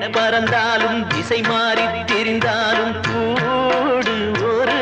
பறந்தாலும் திசை மாறி திரிந்தாலும் கூடு ஒரு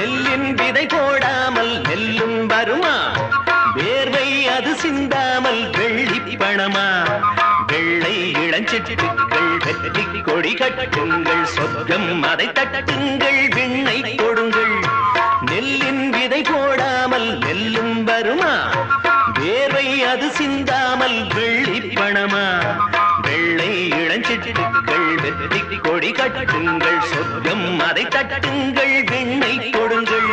நெல்லின் விதை போடாமல் நெல்லும் வருமா? வேர்வை அது சிந்தாமல் வெள்ளி பணமா? வெள்ளை இளஞ்சிட்டுக்கள் வெற்றி கொடி கட்டுங்கள் சொர்க்கம் அதை தட்டுங்கள் விண்ணை இளஞ்சிட்டுக்கள் வெற்றி கொடி கட்டுங்கள் சொர்க்கம் அதை தட்டுங்கள் வெண்ணை கொடுங்கள்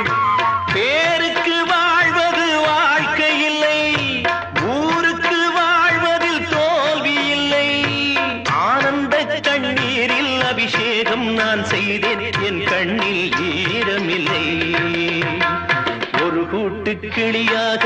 பேருக்கு வாழ்வது வாழ்க்கை இல்லை ஊருக்கு வாழ்வதில் தோல்வி இல்லை. ஆனந்த கண்ணீரில் அபிஷேகம் நான் செய்தேன் என் கண்ணில் ஈரமில்லை. ஒரு கூட்டு கிளியாக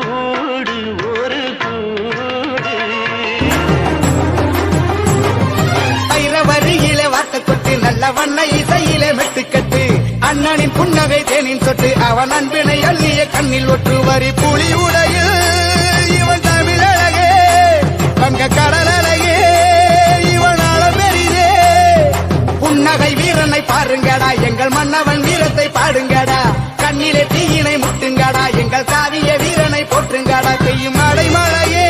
நல்ல வண்ண இசையிலே மெட்டுக்கட்டு. அண்ணனின் புன்னகை தேனின் தொட்டு அவன் அன்பினை அள்ளிய கண்ணில் ஒற்று வரி புலி உடையில் இவன் தமிழழகே வங்க கடலழகே இவனால பெரியே புன்னகை வீரனை பாருங்கடா எங்கள் மன்னவன் வீரத்தை பாடுங்கடா. கண்ணிலே தீயினை முட்டுங்கடா எங்கள் காவிய வீரனை போற்றுங்கடா. செய்யும் மழை மழையே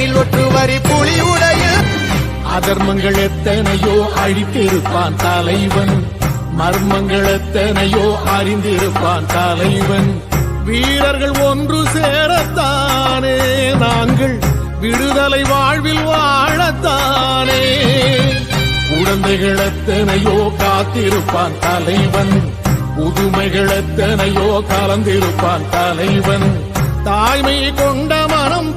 கண்ணில் ஒற்று வரி புலி உடைய அதர்மங்கள் எத்தனையோ அழித்திருப்பான் தலைவன். மர்மங்கள் எத்தனையோ அறிந்திருப்பான் தலைவன். வீரர்கள் ஒன்று சேரத்தானே நாங்கள் விடுதலை வாழ்வில் வாழத்தானே. குழந்தைகள் எத்தனையோ காத்திருப்பான் தலைவன். புதுமைகள் எத்தனையோ கலந்திருப்பான் தலைவன். தாய்மை கொண்ட மனம்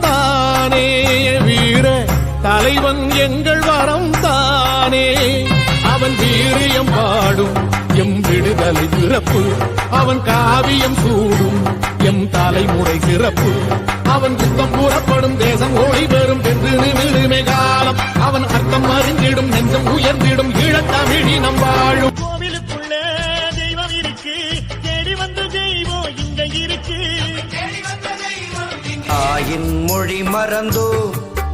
தலைவன் எங்கள் வரம் தானே. அவன் வீரியம் பாடும் எம் விடுதலை பிறப்பு அவன் காவியம் சூடும் எம் தலைமுறை சிறப்பு. அவன் குத்தம் கூறப்படும் தேசம் ஓடி பெறும் என்று நிமிருமே காலம் அவன் அர்த்தம் அறிந்திடும் நெஞ்சம் உயர்ந்திடும் ஈழத்தமிழினம் வாழும். கோவிலுக்குள்ள தெய்வம் இருக்கு. தேடி வந்த தெய்வம் இங்க இருக்கு. தாயின் மொழி மறந்தோ